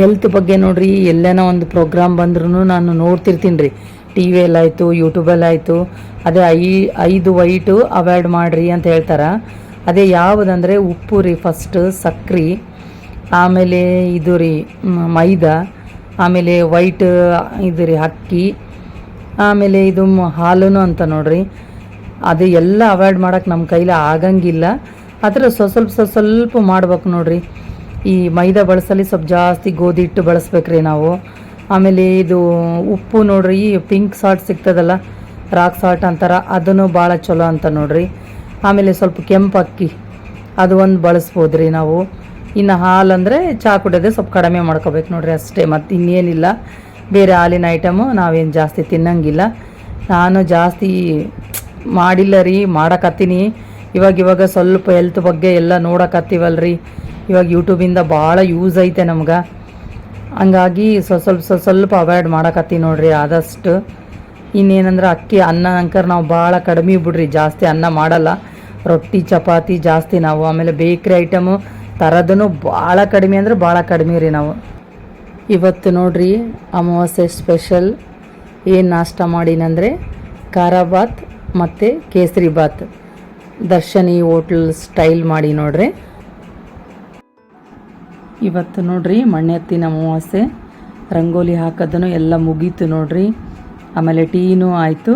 Health ಬಗ್ಗೆ ನೋಡ್ರಿ, ಎಲ್ಲೇನೋ ಒಂದು ಪ್ರೋಗ್ರಾಮ್ ಬಂದ್ರೂ ನಾನು ನೋಡ್ತಿರ್ತೀನಿ ರೀ. ಟಿ ವಿಯಲ್ಲಾಯಿತು ಯೂಟ್ಯೂಬಲ್ಲಾಯಿತು ಅದೇ ಐ, ಐದು ವೈಟು ಅವಾಯ್ಡ್ ಮಾಡಿರಿ ಅಂತ ಹೇಳ್ತಾರೆ. ಅದೇ ಯಾವುದಂದರೆ ಉಪ್ಪು ರೀ ಫಸ್ಟ್ ಸಕ್ರೆ, ಆಮೇಲೆ ಇದು ರೀ ಮೈದಾ, ಆಮೇಲೆ ವೈಟ್ ಇದು ರೀ ಅಕ್ಕಿ, ಆಮೇಲೆ ಇದು ಹಾಲು ಅಂತ ನೋಡ್ರಿ. ಅದು ಎಲ್ಲ ಅವಾಯ್ಡ್ ಮಾಡೋಕೆ ನಮ್ಮ ಕೈಲಿ ಆಗಂಗಿಲ್ಲ. ಆದರೆ ಸ್ವಲ್ಪ ಸ್ವಲ್ಪ ಸ್ವ ಸ್ವಲ್ಪ ಮಾಡ್ಬೇಕು ನೋಡ್ರಿ. ಈ ಮೈದಾ ಬಳಸಲಿ ಸ್ವಲ್ಪ ಜಾಸ್ತಿ ಗೋಧಿ ಹಿಟ್ಟು ಬಳಸ್ಬೇಕ್ರಿ ನಾವು. ಆಮೇಲೆ ಇದು ಉಪ್ಪು ನೋಡ್ರಿ, ಈ ಪಿಂಕ್ ಸಾಲ್ಟ್ ಸಿಗ್ತದಲ್ಲ, ರಾಕ್ ಸಾಲ್ಟ್ ಅಂತಾರ, ಅದನ್ನು ಭಾಳ ಚಲೋ ಅಂತ ನೋಡ್ರಿ. ಆಮೇಲೆ ಸ್ವಲ್ಪ ಕೆಂಪು ಅಕ್ಕಿ, ಅದು ಒಂದು ಬಳಸ್ಬೋದ್ರಿ ನಾವು. ಇನ್ನು ಹಾಲು ಅಂದರೆ ಚಹಾ ಕುಡಿಯೋದೆ ಸ್ವಲ್ಪ ಕಡಿಮೆ ಮಾಡ್ಕೋಬೇಕು ನೋಡ್ರಿ ಅಷ್ಟೇ, ಮತ್ತು ಇನ್ನೇನಿಲ್ಲ. ಬೇರೆ ಹಾಲಿನ ಐಟಮು ನಾವೇನು ಜಾಸ್ತಿ ತಿನ್ನಂಗಿಲ್ಲ. ನಾನು ಜಾಸ್ತಿ ಮಾಡಿಲ್ಲ ರೀ, ಮಾಡಕತ್ತೀನಿ. ಇವಾಗ ಇವಾಗ ಸ್ವಲ್ಪ ಹೆಲ್ತ್ ಬಗ್ಗೆ ಎಲ್ಲ ನೋಡಕತ್ತೀವಲ್ರಿ. ಇವಾಗ ಯೂಟ್ಯೂಬಿಂದ ಭಾಳ ಯೂಸ್ ಐತೆ ನಮ್ಗೆ. ಹಂಗಾಗಿ ಸ್ವಲ್ಪ ಸ್ವಲ್ಪ ಸ್ವ ಸ್ವಲ್ಪ ಅವಾಯ್ಡ್ ಮಾಡಕತ್ತಿ ನೋಡ್ರಿ ಆದಷ್ಟು. ಇನ್ನೇನಂದ್ರೆ ಅಕ್ಕಿ, ಅನ್ನ, ಅಂಕರ್ ನಾವು ಭಾಳ ಕಡಿಮೆ ಬಿಡ್ರಿ, ಜಾಸ್ತಿ ಅನ್ನ ಮಾಡಲ್ಲ. ರೊಟ್ಟಿ, ಚಪಾತಿ ಜಾಸ್ತಿ ನಾವು. ಆಮೇಲೆ ಬೇಕ್ರಿ ಐಟಮು ತರೋದನ್ನು ಭಾಳ ಕಡಿಮೆ ಅಂದ್ರೆ ಭಾಳ ಕಡಿಮೆ ರೀ ನಾವು. ಇವತ್ತು ನೋಡ್ರಿ ಅಮಾವಾಸ್ಯೆ ಸ್ಪೆಷಲ್ ಏನು ನಾಷ್ಟ ಮಾಡೀನಂದರೆ ಖಾರ ಬಾತ್ ಮತ್ತು ಕೇಸರಿ ಬಾತ್ ದರ್ಶನಿ ಹೋಟ್ಲ್ ಸ್ಟೈಲ್ ಮಾಡಿ ನೋಡ್ರಿ. ಇವತ್ತು ನೋಡ್ರಿ ಮಣ್ಣೆತ್ತಿನ ಅಮಾವಾಸ್ಯೆ. ರಂಗೋಲಿ ಹಾಕೋದನ್ನು ಎಲ್ಲ ಮುಗೀತು ನೋಡ್ರಿ. ಆಮೇಲೆ ಟೀನೂ ಆಯಿತು.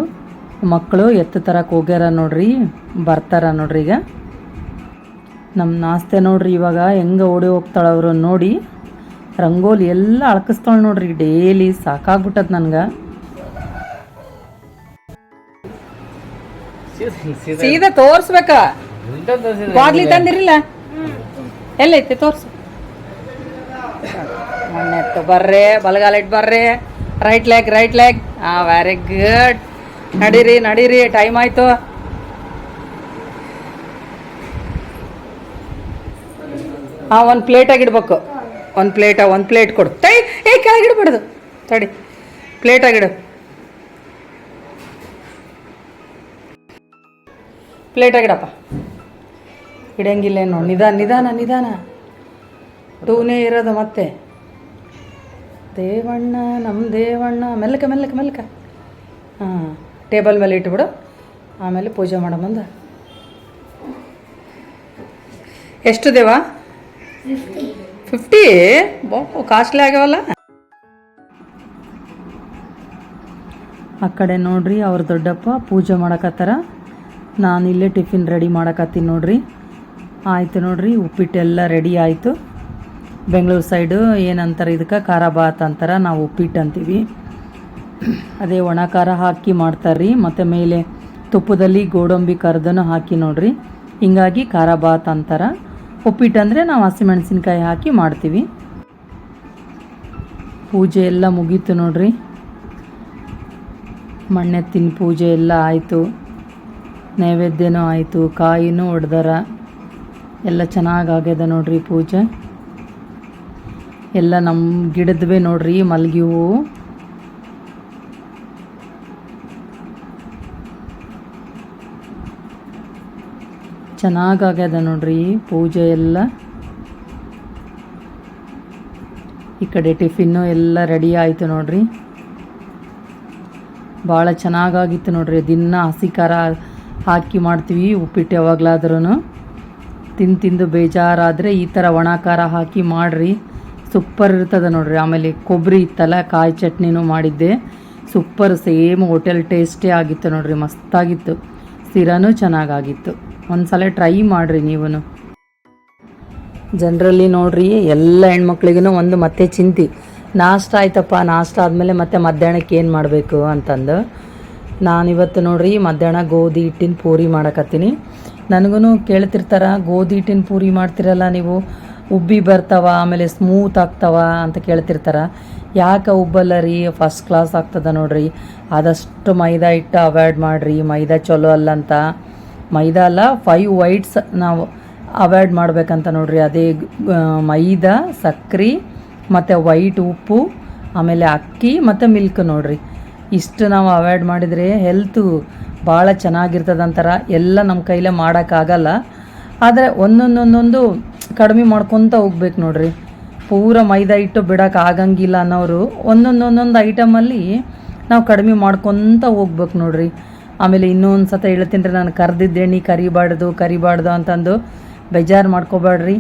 ಮಕ್ಕಳು ಎತ್ತು ತರಕ್ಕೆ ಹೋಗ್ಯಾರ ನೋಡ್ರಿ. ಬರ್ತಾರ ನೋಡ್ರಿ ಈಗ. ನಮ್ಮ ನಾಸ್ತೆ ನೋಡ್ರಿ ಇವಾಗ ಹೆಂಗೆ ಓಡಿ ಹೋಗ್ತಾಳೆ ಅವರು ನೋಡಿ. ರಂಗೋಲಿ ಎಲ್ಲ ಅಳ್ಕಿಸ್ತಾಳೆ ನೋಡ್ರಿ ಡೈಲಿ ಸಾಕಾಗ್ಬಿಟ್ಟದ ನನಗೆ. ಸೀದಾ ತೋರಿಸ್ಬೇಕಾ? ಬಾಗ್ಲಿ ತಂದಿರಿಲ್ಲ ಎಲ್ಲೈತೆ ತೋರ್ಸು. ಮೊನ್ನೆತ್ತು ಬರ್ರಿ, ಬಲಗಾಲ ಇಟ್ಟು ಬರ್ರಿ. ರೈಟ್ ಲೆಗ್ ರೈಟ್ ಲೆಗ್ ಹಾಂ ವೆರಿ ಗುಡ್ ನಡೀರಿ ನಡೀರಿ ಟೈಮ್ ಆಯ್ತು. ಹಾಂ ಒಂದು ಪ್ಲೇಟಾಗಿ ಇಡ್ಬೇಕು. ಒಂದು ಪ್ಲೇಟ ಒಂದು ಪ್ಲೇಟ್ ಕೊಡು. ತೈ ಏ ಕೆಳಗಿಡ್ಬಾರ್ದು ತಡಿ ಪ್ಲೇಟಾಗಿಡು ಪ್ಲೇಟಾಗಿಡಪ್ಪ ಇಡಂಗಿಲ್ಲ ಏನು ನಿಧಾನ ನಿಧಾನ ನಿಧಾನ. ಟೂನೇ ಇರೋದು ಮತ್ತೆ. ದೇವಣ್ಣ ನಮ್ಮ ದೇವಣ್ಣ. ಮೆಲ್ಲಕ ಮೆಲ್ಲಕ ಮೆಲ್ಲಕ. ಹಾಂ, ಟೇಬಲ್ ಮೇಲೆ ಇಟ್ಬಿಡು. ಆಮೇಲೆ ಪೂಜೆ ಮಾಡೋ ಮುಂದೆ. ಎಷ್ಟು ದೇವಾ? ಫಿಫ್ಟಿ ಕಾಸ್ಟ್ಲಿ ಆಗ್ಯಾವಲ್ಲ. ಆ ಕಡೆ ನೋಡ್ರಿ, ಅವ್ರ ದೊಡ್ಡಪ್ಪ ಪೂಜೆ ಮಾಡಕತ್ತಾರ. ನಾನು ಇಲ್ಲೇ ಟಿಫಿನ್ ರೆಡಿ ಮಾಡಕತ್ತೀನಿ ನೋಡ್ರಿ. ಆಯಿತು ನೋಡ್ರಿ, ಉಪ್ಪಿಟ್ಟೆಲ್ಲ ರೆಡಿ ಆಯಿತು. ಬೆಂಗಳೂರು ಸೈಡು ಏನಂತಾರೆ, ಇದಕ್ಕೆ ಖಾರ ಬಾತ್ ಅಂತಾರೆ, ನಾವು ಉಪ್ಪಿಟ್ಟು ಅಂತೀವಿ. ಅದೇ ಒಣ ಖಾರ ಹಾಕಿ ಮಾಡ್ತಾರ್ರಿ, ಮತ್ತು ಮೇಲೆ ತುಪ್ಪದಲ್ಲಿ ಗೋಡಂಬಿ ಕರ್ದನು ಹಾಕಿ ನೋಡ್ರಿ. ಹಿಂಗಾಗಿ ಖಾರ ಬಾತ್ ಅಂತಾರೆ. ಉಪ್ಪಿಟ್ಟು ಅಂದರೆ ನಾವು ಹಸಿಮೆಣಸಿನ್ಕಾಯಿ ಹಾಕಿ ಮಾಡ್ತೀವಿ. ಪೂಜೆ ಎಲ್ಲ ಮುಗೀತು ನೋಡ್ರಿ. ಮಣ್ಣೆತ್ತಿನ ಪೂಜೆ ಎಲ್ಲ ಆಯಿತು. ನೈವೇದ್ಯನೂ ಆಯಿತು, ಕಾಯಿನೂ ಹೊಡೆದಾರ. ಎಲ್ಲ ಚೆನ್ನಾಗಿ ಆಗ್ಯದ ನೋಡ್ರಿ ಪೂಜೆ. ಎಲ್ಲ ನಮ್ಮ ಗಿಡದ್ವೇ ನೋಡ್ರಿ ಮಲ್ಗಿ ಹೂವು ಚೆನ್ನಾಗಿ ಆಗ್ಯದ ನೋಡ್ರಿ ಪೂಜೆ ಎಲ್ಲ. ಈ ಕಡೆ ಟಿಫಿನ್ನು ಎಲ್ಲ ರೆಡಿ ಆಯಿತು ನೋಡ್ರಿ. ಭಾಳ ಚೆನ್ನಾಗಾಗಿತ್ತು ನೋಡ್ರಿ, ದಿನ ಹಸಿ ಖಾರ ಹಾಕಿ ಮಾಡ್ತೀವಿ, ಉಪ್ಪಿಟ್ಟು ಯಾವಾಗಲಾದ್ರೂ ತಿಂದು ತಿಂದು ಬೇಜಾರಾದರೆ ಈ ಥರ ಒಣ ಖಾರ ಹಾಕಿ ಮಾಡಿರಿ. ಸೂಪರ್ ಇರ್ತದೆ ನೋಡ್ರಿ. ಆಮೇಲೆ ಕೊಬ್ಬರಿ ಇತ್ತಲ್ಲ, ಕಾಯಿ ಚಟ್ನಿನೂ ಮಾಡಿದ್ದೆ. ಸೂಪರ್, ಸೇಮ್ ಹೋಟೆಲ್ ಟೇಸ್ಟೇ ಆಗಿತ್ತು ನೋಡ್ರಿ. ಮಸ್ತಾಗಿತ್ತು. ಸ್ಥಿರನೂ ಚೆನ್ನಾಗಾಗಿತ್ತು. ಒಂದ್ಸಲ ಟ್ರೈ ಮಾಡಿರಿ ನೀವು ಜನರಲ್ಲಿ ನೋಡ್ರಿ, ಎಲ್ಲ ಹೆಣ್ಮಕ್ಳಿಗೂ ಒಂದು ಮತ್ತೆ ಚಿಂತೆ. ನಾಷ್ಟ ಆಯ್ತಪ್ಪ, ನಾಷ್ಟ ಆದಮೇಲೆ ಮತ್ತೆ ಮಧ್ಯಾಹ್ನಕ್ಕೆ ಏನು ಮಾಡಬೇಕು ಅಂತಂದು. ನಾನಿವತ್ತು ನೋಡ್ರಿ, ಮಧ್ಯಾಹ್ನ ಗೋಧಿ ಹಿಟ್ಟಿನ ಪೂರಿ ಮಾಡಕತ್ತೀನಿ. ನನಗೂ ಕೇಳ್ತಿರ್ತಾರ, ಗೋಧಿ ಹಿಟ್ಟಿನ ಪೂರಿ ಮಾಡ್ತಿರಲ್ಲ ನೀವು? ಉಬ್ಬಿ ಬರ್ತಾವ, ಆಮೇಲೆ ಸ್ಮೂತ್ ಆಗ್ತಾವ ಅಂತ ಕೇಳ್ತಿರ್ತಾರೆ. ಯಾಕೆ ಉಬ್ಬಲ್ಲ ರೀ? ಫಸ್ಟ್ ಕ್ಲಾಸ್ ಆಗ್ತದ ನೋಡ್ರಿ. ಆದಷ್ಟು ಮೈದಾ ಹಿಟ್ಟು ಅವಾಯ್ಡ್ ಮಾಡಿರಿ. ಮೈದಾ ಚಲೋ ಅಲ್ಲ ಅಂತ. ಮೈದಾ ಅಲ್ಲ ಫೈವ್ ವೈಟ್ಸ್ ನಾವು ಅವಾಯ್ಡ್ ಮಾಡ್ಬೇಕಂತ ನೋಡ್ರಿ. ಅದೇ ಮೈದಾ, ಸಕ್ರೆ, ಮತ್ತು ವೈಟ್ ಉಪ್ಪು, ಆಮೇಲೆ ಅಕ್ಕಿ, ಮತ್ತು ಮಿಲ್ಕ್ ನೋಡ್ರಿ. ಇಷ್ಟು ನಾವು ಅವಾಯ್ಡ್ ಮಾಡಿದರೆ ಹೆಲ್ತು ಭಾಳ ಚೆನ್ನಾಗಿರ್ತದಂತಾರ. ಎಲ್ಲ ನಮ್ಮ ಕೈಲೇ ಮಾಡೋಕ್ಕಾಗಲ್ಲ ಆದರೆ ಒಂದೊಂದೊಂದೊಂದು ಕಡಿಮೆ ಮಾಡ್ಕೊತ ಹೋಗ್ಬೇಕು ನೋಡ್ರಿ. ಪೂರ ಮೈದಾ ಹಿಟ್ಟು ಬಿಡೋಕೆ ಆಗಂಗಿಲ್ಲ ಅನ್ನೋರು ಒಂದೊಂದೊಂದೊಂದು ಒಂದೊಂದು ಐಟಮಲ್ಲಿ ನಾವು ಕಡಿಮೆ ಮಾಡ್ಕೊತ ಹೋಗ್ಬೇಕು ನೋಡ್ರಿ. ಆಮೇಲೆ ಇನ್ನೊಂದು ಸತ ಹೇಳ್ತೀನಿ ರೀ, ನಾನು ಎಣ್ಣೆ ಕರಿಬಾರ್ದು ಕರಿಬಾರ್ದು ಅಂತಂದು ಬೇಜಾರು ಮಾಡ್ಕೋಬೇಡ್ರಿ.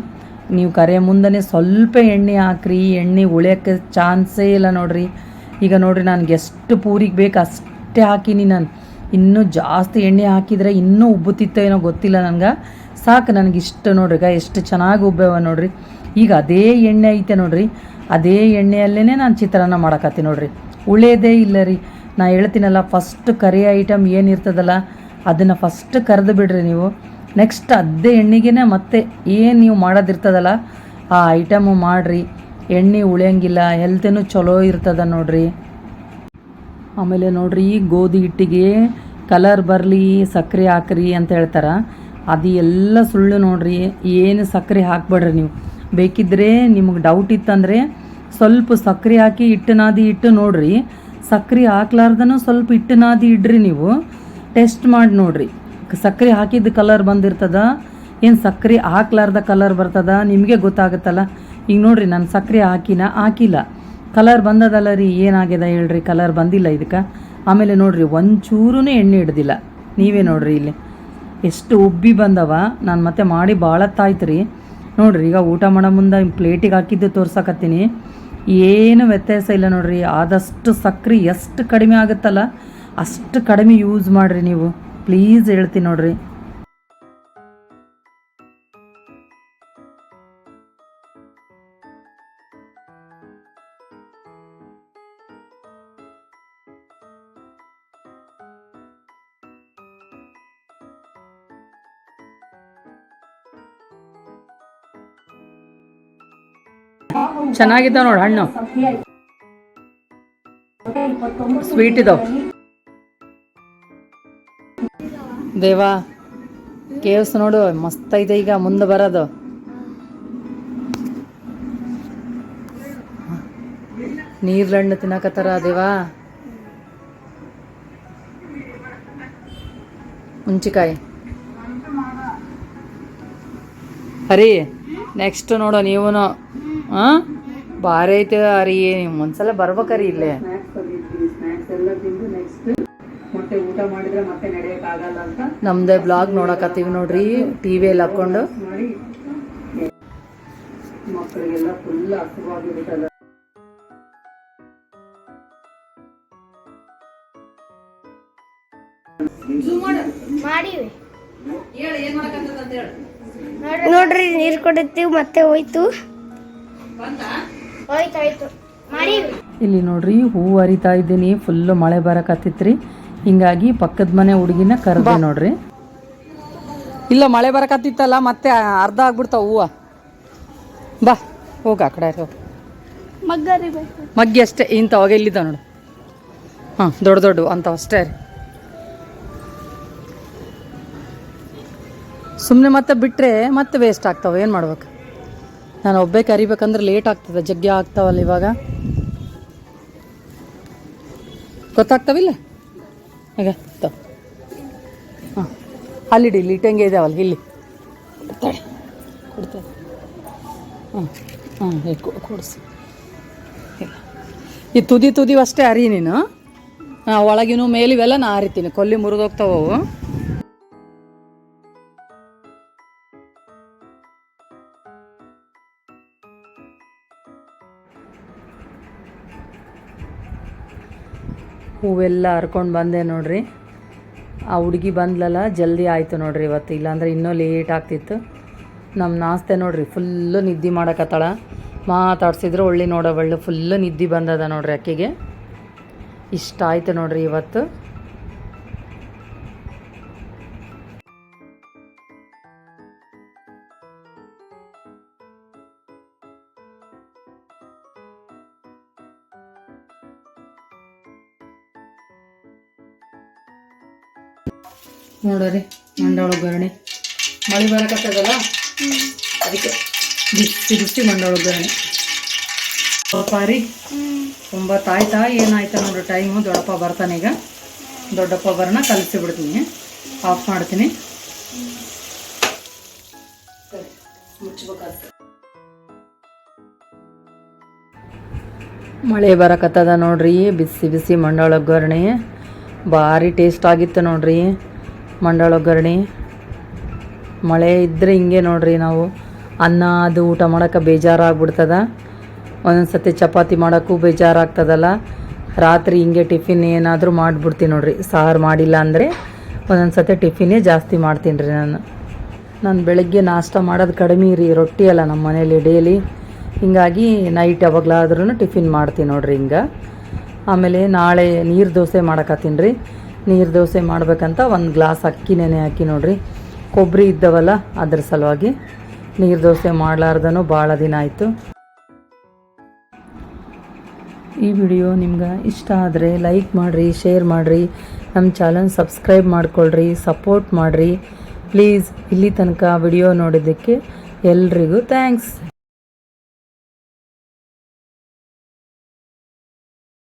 ನೀವು ಕರೆ ಮುಂದೆ ಸ್ವಲ್ಪ ಎಣ್ಣೆ ಹಾಕ್ರಿ, ಎಣ್ಣೆ ಉಳಿಯೋಕ್ಕೆ ಚಾನ್ಸೇ ಇಲ್ಲ ನೋಡ್ರಿ. ಈಗ ನೋಡ್ರಿ, ನನಗೆ ಎಷ್ಟು ಪೂರಿಗೆ ಬೇಕು ಅಷ್ಟೇ ಹಾಕೀನಿ ನಾನು. ಇನ್ನೂ ಜಾಸ್ತಿ ಎಣ್ಣೆ ಹಾಕಿದರೆ ಇನ್ನೂ ಉಬ್ಬುತ್ತಿತ್ತೋ ಏನೋ ಗೊತ್ತಿಲ್ಲ ನನಗೆ. ಸಾಕು ನನಗೆ ಇಷ್ಟ ನೋಡ್ರಿ ಈಗ ಎಷ್ಟು ಚೆನ್ನಾಗಿ ಉಬ್ಬೇವ ನೋಡ್ರಿ. ಈಗ ಅದೇ ಎಣ್ಣೆ ಐತೆ ನೋಡ್ರಿ. ಅದೇ ಎಣ್ಣೆಯಲ್ಲೇ ನಾನು ಚಿತ್ರಾನ್ನ ಮಾಡಕತ್ತೀನಿ ನೋಡ್ರಿ. ಉಳಿಯೋದೇ ಇಲ್ಲ ರೀ. ನಾ ಹೇಳ್ತೀನಲ್ಲ ಫಸ್ಟ್ ಕರಿ ಐಟಮ್ ಏನಿರ್ತದಲ್ಲ ಅದನ್ನು ಫಸ್ಟ್ ಕರೆದು ಬಿಡ್ರಿ ನೀವು. ನೆಕ್ಸ್ಟ್ ಅದೇ ಎಣ್ಣೆಗೇ ಮತ್ತೆ ಏನು ನೀವು ಮಾಡೋದಿರ್ತದಲ್ಲ, ಆ ಐಟಮು ಮಾಡಿರಿ. ಎಣ್ಣೆ ಉಳಿಯಂಗಿಲ್ಲ ಹೆಲ್ತೇನು ಚಲೋ ಇರ್ತದ ನೋಡ್ರಿ. ಆಮೇಲೆ ನೋಡ್ರಿ, ಗೋಧಿ ಹಿಟ್ಟಿಗೆ ಕಲರ್ ಬರಲಿ ಸಕ್ಕರೆ ಹಾಕ್ರಿ ಅಂತ ಹೇಳ್ತಾರೆ. ಅದು ಎಲ್ಲ ಸುಳ್ಳು ನೋಡ್ರಿ, ಏನು ಸಕ್ಕರೆ ಹಾಕ್ಬೇಡ್ರಿ ನೀವು. ಬೇಕಿದ್ರೆ ನಿಮಗೆ ಡೌಟ್ ಇತ್ತಂದರೆ ಸ್ವಲ್ಪ ಸಕ್ಕರೆ ಹಾಕಿ ಹಿಟ್ಟು ನಾದಿ ಇಟ್ಟು ನೋಡ್ರಿ. ಸಕ್ಕರೆ ಹಾಕ್ಲಾರ್ದನೂ ಸ್ವಲ್ಪ ಹಿಟ್ಟು ನಾದಿ ಇಡ್ರಿ ನೀವು. ಟೆಸ್ಟ್ ಮಾಡಿ ನೋಡ್ರಿ. ಸಕ್ಕರೆ ಹಾಕಿದ ಕಲರ್ ಬಂದಿರ್ತದ, ಏನು ಸಕ್ಕರೆ ಹಾಕ್ಲಾರ್ದ ಕಲರ್ ಬರ್ತದ ನಿಮಗೆ ಗೊತ್ತಾಗುತ್ತಲ್ಲ. ಈಗ ನೋಡ್ರಿ, ನಾನು ಸಕ್ಕರೆ ಹಾಕಿನ ಹಾಕಿಲ್ಲ. ಕಲರ್ ಬಂದದಲ್ಲ ರೀ, ಏನಾಗ್ಯದ ಹೇಳ್ರಿ ಕಲರ್ ಬಂದಿಲ್ಲ ಇದಕ್ಕೆ. ಆಮೇಲೆ ನೋಡ್ರಿ ಒಂಚೂರೂ ಎಣ್ಣೆ ಹಿಡ್ದಿಲ್ಲ. ನೀವೇ ನೋಡ್ರಿ ಇಲ್ಲಿ. ಎಷ್ಟು ಉಬ್ಬಿ ಬಂದವ? ನಾನು ಮತ್ತೆ ಮಾಡಿ ಭಾಳತ್ತಾಯ್ತು ತಾಯ್ತು ರೀ. ನೋಡ್ರಿ, ಈಗ ಊಟ ಮಾಡೋ ಮುಂದೆ ಪ್ಲೇಟಿಗೆ ಹಾಕಿದ್ದು ತೋರ್ಸಕತ್ತೀನಿ. ಏನು ವ್ಯತ್ಯಾಸ ಇಲ್ಲ ನೋಡ್ರಿ, ಆದಷ್ಟು ಸಕ್ಕರೆ ಎಷ್ಟು ಕಡಿಮೆ ಆಗುತ್ತಲ್ಲ, ಅಷ್ಟು ಕಡಿಮೆ ಯೂಸ್ ಮಾಡಿರಿ ನೀವು. ಪ್ಲೀಸ್ ಹೇಳ್ತೀನಿ ನೋಡ್ರಿ. ಚೆನ್ನಾಗಿದ್ದಾವ ನೋಡಿ ಹಣ್ಣು. ಸ್ವೀಟ್ ಇದಾವ. ದೇವಾ, ಕೇವ್ಸ್ ನೋಡು, ಮಸ್ತ್ ಐತೆ ಈಗ, ಮುಂದೆ ಬರೋದು. ನೀರ್ಲಣ್ಣು ತಿನ್ನಕತ್ತಾರ ದೇವಾ. ಹುಂಚಿಕಾಯಿ ಹರಿ ನೆಕ್ಸ್ಟ್ ನೋಡು ನೀವು ಹಾಂ ಭಾರಿ ಐತೆ ಅರಿ ಒಂದ್ಸಲ ಬರ್ಬೇಕಾರಿ ಇಲ್ಲೇ. ಮತ್ತೆ ಊಟ ಮಾಡಿದ್ರೆ ಮತ್ತೆ ನಡೆಯಕ್ಕಾಗಲ್ಲ ಅಂತ. ನಮ್ದೇ ಬ್ಲಾಗ್ ನೋಡಕತ್ತೀವಿ ನೋಡ್ರಿ ಟಿ ವಿಯಲ್ಲಿ ಹಾಕೊಂಡು. ಮಾಡಿ ಮಕ್ಕಳಿಗೆಲ್ಲ ಫುಲ್ ಹಸುವಾಗಿಬಿಟ್ಟದ. ಮಾಡಿವಿ. ನೋಡ್ರಿ ನೀರ್ ಕೊಡುತ್ತೀವಿ ಮತ್ತೆ ಹೋಯ್ತು. ಇಲ್ಲಿ ನೋಡ್ರಿ ಹೂ ಹರಿತಾ ಇದ್ದೀನಿ. ಫುಲ್ಲು ಮಳೆ ಬರಕತ್ತಿತ್ರಿ. ಹಿಂಗಾಗಿ ಪಕ್ಕದ ಮನೆ ಹುಡುಗಿನ ಕರೆದೆ ನೋಡ್ರಿ. ಇಲ್ಲ ಮಳೆ ಬರಕತ್ತಿತ್ತಲ್ಲ ಮತ್ತೆ ಅರ್ಧ ಆಗ್ಬಿಡ್ತಾವ ಹೂವ. ಬಾ ಹೋಗ ಆ ಕಡೆ ಹೋಗ್. ಮಗ್ಗಿ ಅಷ್ಟೇ ಇಂಥವಾಗ ಇಲ್ಲಿದ್ದ ನೋಡು. ಹಾಂ ದೊಡ್ಡ ದೊಡ್ಡ ಅಂಥವು ಅಷ್ಟೇ ರೀ. ಸುಮ್ಮನೆ ಮತ್ತೆ ಬಿಟ್ಟರೆ ಮತ್ತೆ ವೇಸ್ಟ್ ಆಗ್ತಾವೆ. ಏನು ಮಾಡ್ಬೇಕು? ನಾನು ಒಬ್ಬೇ ಕರಿಬೇಕಂದ್ರೆ ಲೇಟ್ ಆಗ್ತದೆ ಜಗ್ಗಿ ಆಗ್ತಾವಲ್ಲ ಇವಾಗ. ಗೊತ್ತಾಗ್ತಾವಿಲ್ಲ? ಈಗ ಹಾಂ ಅಲ್ಲಿಡಿ ಇಲ್ಲಿ ಇಟ್ಟಂಗೆ ಇದಾವಲ್ಲ ಇಲ್ಲಿ. ಕೊಡ್ತಾಳೆ ಕೊಡ್ತೇನೆ ಹಾಂ ಹಾಂ ಕೊಡಿಸಿ. ಈ ತುದಿ ತುದಿ ಅಷ್ಟೇ ಅರಿ ನೀನು. ಆ, ಒಳಗಿನೂ ಮೇಲಿವೆಲ್ಲ ನಾ ಅರಿತೀನಿ ಕೊಲ್ಲಿ ಮುರಿದೋಗ್ತಾವ ಹೂವೆಲ್ಲ ಹರ್ಕೊಂಡು ಬಂದೆ ನೋಡ್ರಿ. ಆ ಹುಡುಗಿ ಬಂದ್ಲಲ್ಲ, ಜಲ್ದಿ ಆಯಿತು ನೋಡ್ರಿ ಇವತ್ತು. ಇಲ್ಲಾಂದ್ರೆ ಇನ್ನೂ ಲೇಟ್ ಆಗ್ತಿತ್ತು. ನಮ್ಮ ನಾಸ್ತೆ ನೋಡ್ರಿ ಫುಲ್ಲು ನಿದ್ದೆ ಮಾಡಕತ್ತಾಳ. ಮಾತಾಡ್ಸಿದ್ರು ಒಳ್ಳೆ ನೋಡೋವಳ್ಳು ಫುಲ್ಲು ನಿದ್ದೆ ಬಂದದ ನೋಡ್ರಿ ಅಕ್ಕಿಗೆ. ಇಷ್ಟ ಆಯ್ತು ನೋಡ್ರಿ ಇವತ್ತು. ನೋಡ್ರಿ, ಮಂಡಾಳ ಒಗ್ಗರಣೆ. ಮಳೆ ಬರಕತ್ತದಲ್ಲ ಅದಕ್ಕೆ ಬಿಸಿ ಬಿಸಿ ಮಂಡಾಳ ಒಗ್ಗರಣೆ. ದೊಡ್ಡಪ್ಪ ರೀ ತುಂಬ ಆಯ್ತಾ ಏನಾಯ್ತ ನೋಡ್ರಿ ಟೈಮು ದೊಡ್ಡಪ್ಪ ಬರ್ತಾನೆ ಈಗ. ದೊಡ್ಡಪ್ಪ ಬರೋಣ, ಕಲಿಸಿ ಬಿಡ್ತೀನಿ. ಆಫ್ ಮಾಡ್ತೀನಿ. ಮಳೆ ಬರಕತ್ತದ ನೋಡ್ರಿ, ಬಿಸಿ ಬಿಸಿ ಮಂಡಾಳ ಒಗ್ಗರಣೆ. ಭಾರಿ ಟೇಸ್ಟ್ ಆಗಿತ್ತು ನೋಡ್ರಿ. ಮಂಡಾಳ ಒಗ್ಗರಣೆ. ಮಳೆ ಇದ್ದರೆ ಹಿಂಗೆ ನೋಡ್ರಿ ನಾವು. ಅನ್ನ, ಅದು ಊಟ ಮಾಡೋಕ್ಕೆ ಬೇಜಾರಾಗ್ಬಿಡ್ತದ. ಒಂದೊಂದು ಸತಿ ಚಪಾತಿ ಮಾಡೋಕ್ಕೂ ಬೇಜಾರಾಗ್ತದಲ್ಲ. ರಾತ್ರಿ ಹಿಂಗೆ ಟಿಫಿನ್ ಏನಾದರೂ ಮಾಡಿಬಿಡ್ತೀನಿ ನೋಡ್ರಿ. ಸಾರು ಮಾಡಿಲ್ಲ ಅಂದರೆ ಒಂದೊಂದು ಸತಿ ಟಿಫಿನೇ ಜಾಸ್ತಿ ಮಾಡ್ತೀನಿ ರೀ ನಾನು. ನಾನು ಬೆಳಗ್ಗೆ ನಾಷ್ಟ ಮಾಡೋದು ಕಡಿಮೆ ರೀ, ರೊಟ್ಟಿ ಅಲ್ಲ ನಮ್ಮ ಮನೇಲಿ ಡೈಲಿ. ಹಿಂಗಾಗಿ ನೈಟ್ ಯಾವಾಗಲಾದ್ರೂ ಟಿಫಿನ್ ಮಾಡ್ತೀನಿ ನೋಡ್ರಿ ಹಿಂಗೆ. ಆಮೇಲೆ ನಾಳೆ ನೀರು ದೋಸೆ ಮಾಡಕತ್ತೀನಿ ರೀ. ನೀರು ದೋಸೆ ಮಾಡಬೇಕಂತ ಒಂದು ಗ್ಲಾಸ್ ಅಕ್ಕಿ ನೆನೆ ಹಾಕಿ ನೋಡ್ರಿ. ಕೊಬ್ಬರಿ ಇದ್ದವಲ್ಲ ಅದ್ರ ಸಲುವಾಗಿ ನೀರು ದೋಸೆ ಮಾಡಲಾರ್ದನೂ ಭಾಳ ದಿನ ಆಯಿತು. ಈ ವಿಡಿಯೋ ನಿಮ್ಗೆ ಇಷ್ಟ ಆದರೆ ಲೈಕ್ ಮಾಡಿರಿ, ಶೇರ್ ಮಾಡಿರಿ ನಮ್ಮ ಚಾನಲ್ ಸಬ್ಸ್ಕ್ರೈಬ್ ಮಾಡ್ಕೊಳ್ರಿ, ಸಪೋರ್ಟ್ ಮಾಡಿರಿ. ಪ್ಲೀಸ್ ಇಲ್ಲಿ ತನಕ ವಿಡಿಯೋ ನೋಡಿದ್ದಕ್ಕೆ ಎಲ್ರಿಗೂ ಥ್ಯಾಂಕ್ಸ್.